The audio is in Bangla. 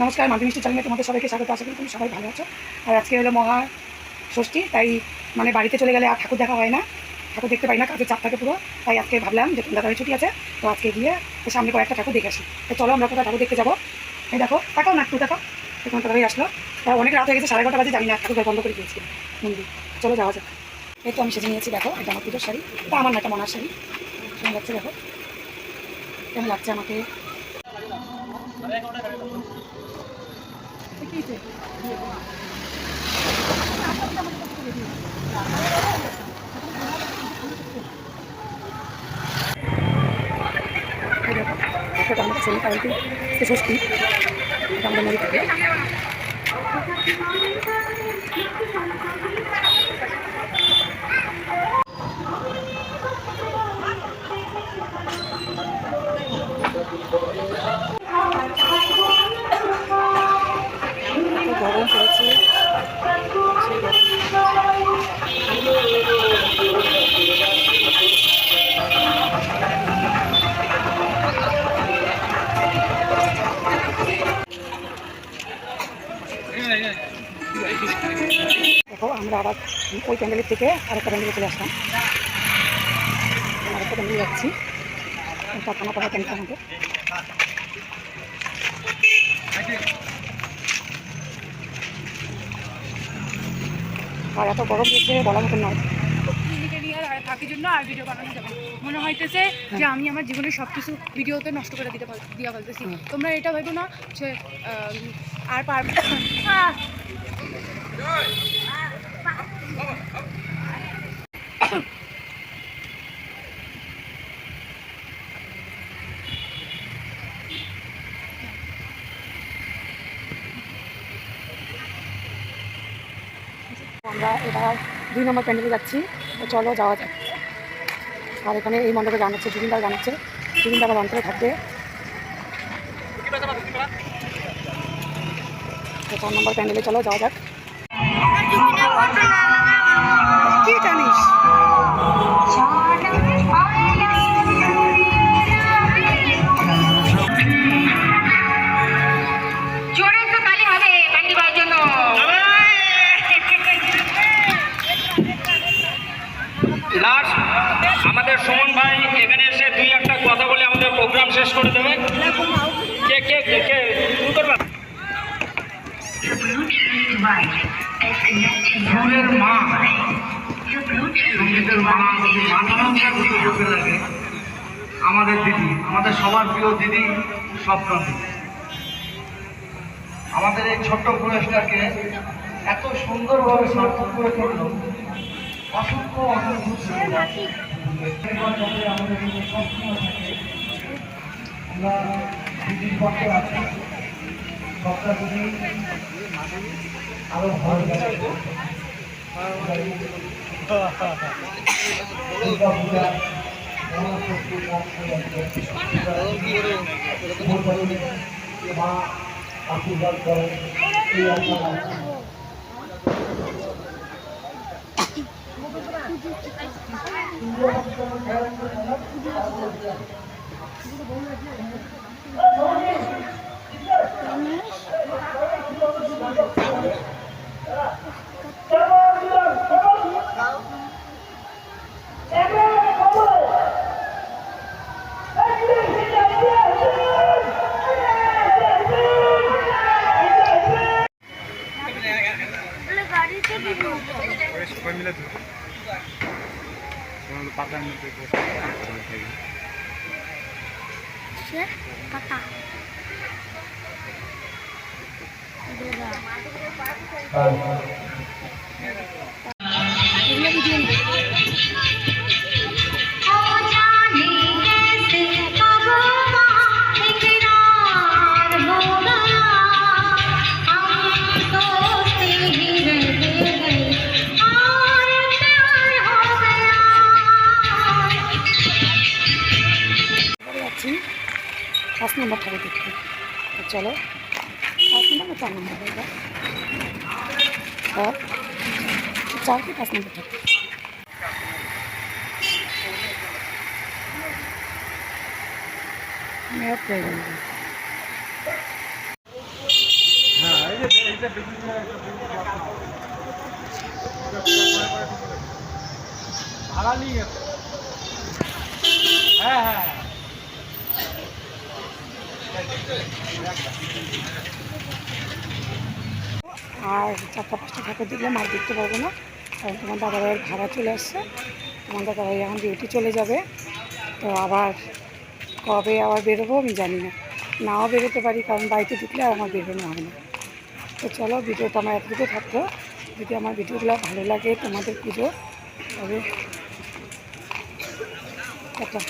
নমস্কার মাধুরী মিষ্টি চ্যানেলে তোমাদের সবাইকে স্বাগত। আশা করি তুমি সবাই ভালো আছো। আর আজকে হলো মহা ষষ্ঠী, তাই মানে বাড়িতে চলে গেলে আর ঠাকুর দেখা হয় না। ঠাকুর দেখতে পাই না, কাজের চাপ থাকে পুরো। তাই আজকে ভাবলাম যে দাদার ছুটি আছে, তো আজকে গিয়ে সামনে কয়েকটা ঠাকুর দেখে আসি। তো চলো আমরা কোথাও ঠাকুর দেখতে যাব। এই দেখো, তাকাও না, একটু তাকাও। এখন তাড়াতাড়ি আসলো। তাই অনেক রাত হয়ে গেছে, সাড়ে এগারোটা বাজে, জানি না, ঠাকুর বন্ধ করে দিয়েছি মন্দির চলো যাওয়া যাক। এই তো আমি সেজে নিয়েছি, দেখো, এটা আমার পুজোর শাড়ি। তা আমার না, এটা মনার শাড়ি। কেমন লাগছে, দেখো? কেমন লাগছে আমাকে? কি হয়েছে? এই দেখো, ছেলে কারণ কি ষষ্ঠী এটা আমাদের থাকে এত দেখো আমরা আবার ওই প্যান্ডেলের থেকে আরেকটা প্যান্ডেলে চলে আসলাম। আরেকটা প্যান্ডেলে যাচ্ছি। প্রার্থনা করা প্যান্ডেল আমাদের আর এত গরম দিয়েছে বলার মতন নয়। জন্য আর ভিডিও বানানো যাবে মনে হইতেছে যে আমি আমার জীবনের সব কিছু ভিডিওতে নষ্ট করে দিতে দিয়া বলতেছি তোমরা এটা ভেবো না যে আর পার আমরা এবার দুই নম্বর প্যান্ডেলে যাচ্ছি। চলো যাওয়া যাক। আর এখানে এই মণ্ডপে গান হচ্ছে, জুবিনদার গান হচ্ছে। জুবিনদার অন্তরে থাকবে তো চার নম্বর প্যান্ডেলে চলো যাওয়া যাক। সঙ্গীতের মা যদি মানবতা কিছু করতে লাগে। আমাদের দিদি, আমাদের সবার প্রিয় দিদি স্বপ্ন আমাদের এই ছোট্ট পুরস্কারকে এত সুন্দরভাবে সার্থক করে তুললো। অসংখ্য অসংখ্য আমাদের সবসময়। আমরা লাগে। দুর্গা পূজা গণেশ চতুর্থী, মিলে মা আশীর্বাদ করেন পাতা। পাঁচ নম্বর ঠাকুর দেখতে। চলো নম্বর চার নম্বর? এবার চার কি পাঁচ নম্বর ঠাকুর। ভাড়া নিয়ে হ্যাঁ হ্যাঁ হ্যাঁ। আর চারটা পাঁচটা ঠাকুর দেখলে মাছ দেখতে পারব না। কারণ তোমার দাদাভাইয়ের ভাড়া চলে আসছে। তোমার দাদাভাই এখন ডিউটি চলে যাবে। তো আবার কবে আবার বেরোবো আমি জানি না। নাও বেরোতে পারি, কারণ বাড়িতে ঢুকলে আর আমার বেরোনো হবে না। তো চলো, ভিডিওটা আমার এতটুকু থাকতো যদি আমার ভিডিওগুলো ভালো লাগে তোমাদের পুজো, তবে একটা